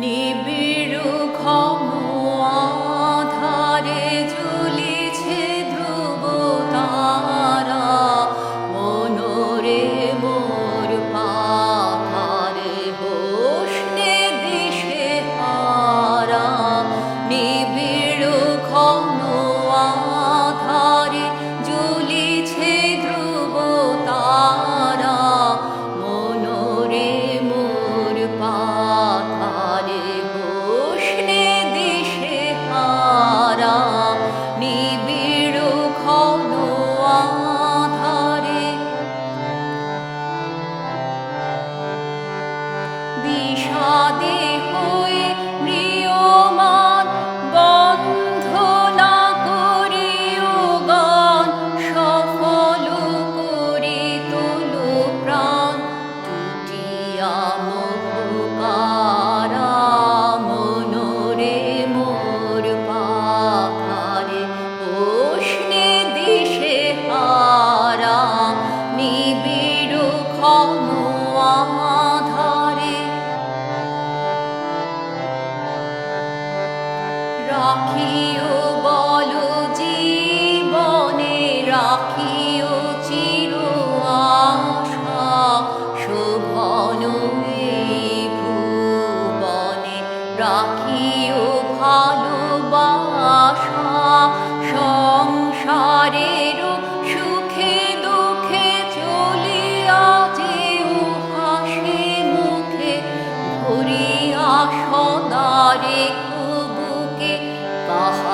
নিবিড় ঘন আধারে জ্বলিছে ধ্রুব তারা। মনোরে মোর পাথারে হোসনে দিশে হারা। নিবিড় রাখিও, বল জীবনে রাখিও চির আশা। শোভন ভুবনে রাখিও সংসারের সুখে দুঃখে চলিয়া যেও হাসি মুখে ভরিয়া সদা Oh.